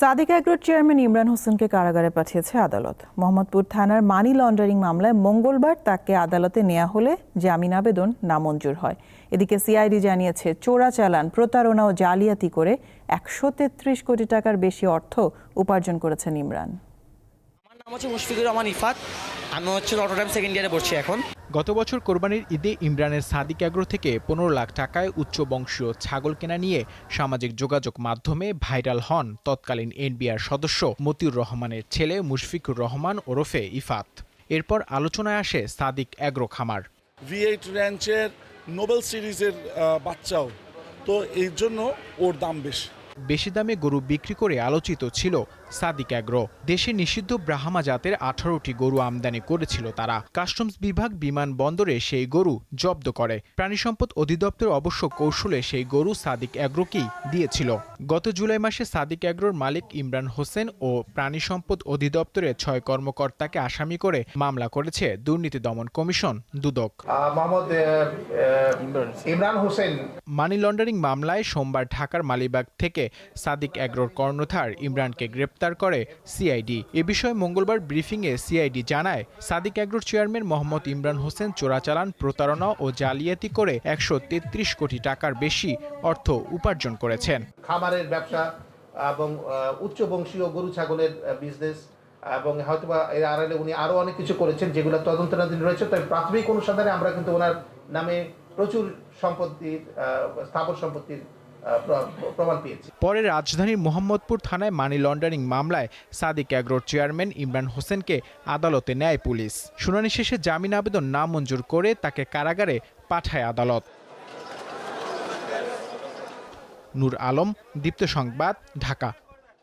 সাদিক অ্যাগ্রোর চেয়ারম্যান ইমরান হোসেনকে কারাগারে পাঠিয়েছে আদালত। মোহাম্মদপুর থানার মানি লন্ডারিং মামলায় মঙ্গলবার তাকে আদালতে নেওয়া হলে জামিন আবেদন নামঞ্জুর হয়। এদিকে সিআইডি জানিয়েছে চোরাচালান প্রতারণা ও জালিয়াতি করে একশো তেত্রিশ কোটি টাকার বেশি অর্থ উপার্জন করেছেন ইমরান। আমার নাম হচ্ছে মুশফিকুর রহমান ইফাত। আমি হচ্ছে নটরডাম সেকেন্ড ইয়ারে পড়ছি এখন। গত বছর কোরবানির ঈদে ইমরানের সাদিক অ্যাগ্রো থেকে পনেরো লাখ টাকায় উচ্চ বংশীয় ছাগল কেনা নিয়ে সামাজিক যোগাযোগ মাধ্যমে ভাইরাল হন তৎকালীন এনবিআর সদস্য মতিউর রহমানের ছেলে মুশফিকুর রহমান ওরফে ইফাত। এরপর আলোচনায় আসে সাদিক অ্যাগ্রো খামার। ভি র্যাঞ্চের নোবেল সিরিজের বাচ্চাও। তো এই জন্য ওর দাম বেশি। বেশি দামে গরু বিক্রি করে আলোচিত ছিল সাদিক অ্যাগ্রো। দেশে নিষিদ্ধ ব্রাহ্মা জাতের আঠারোটি গরু আমদানি করেছিল তারা। কাস্টমস বিভাগ বিমান বন্দরে সেই গরু জব্দ করে। প্রাণী সম্পদ অধিদপ্তর অবশ্য কৌশলে সেই গরু সাদিক অ্যাগ্রোকেই দিয়েছিল। গত জুলাই মাসে সাদিক অ্যাগ্রোর মালিক ইমরান হোসেন ও প্রাণী সম্পদ অধিদপ্তরের ছয় কর্মকর্তাকে আসামি করে মামলা করেছে দুর্নীতি দমন commission Dudak. Imran Hossain. Money laundering মামলায় সোমবার ঢাকার মালিবাগ থেকে সাদিক অ্যাগ্রোর কর্ণধার ইমরানকে গ্রেপ্তার করে সিআইডি। এ বিষয়ে মঙ্গলবার ব্রিফিংয়ে সিআইডি জানায়, সাদিক অ্যাগ্রোর চেয়ারম্যান মোহাম্মদ ইমরান হোসেন চোরাচালান, প্রতারণা ও জালিয়াতি করে একশো তেত্রিশ কোটি টাকার বেশি অর্থ উপার্জন করেছেন। খামারের ব্যবসা এবং উচ্চ বংশীয় গরু ছাগলের বিজনেস এবং হয়তোবা এর আড়ালে উনি আরও অনেক কিছু করেছেন যেগুলো তদন্তনাধীন রয়েছে। তবে প্রাথমিক অনুসন্ধানে আমরা কিন্তু ওনার নামে প্রচুর সম্পত্তির স্থাবর সম্পত্তির পরে রাজধানীর মোহাম্মদপুর থানায় মানি লন্ডারিং মামলায় সাদিক অ্যাগ্রোর চেয়ারম্যান ইমরান হোসেনকে আদালতে নেয় পুলিশ। শুনানি শেষে জামিন আবেদন না মঞ্জুর করে তাকে কারাগারে পাঠায় আদালত। নূর আলম, দীপ্ত সংবাদ, ঢাকা।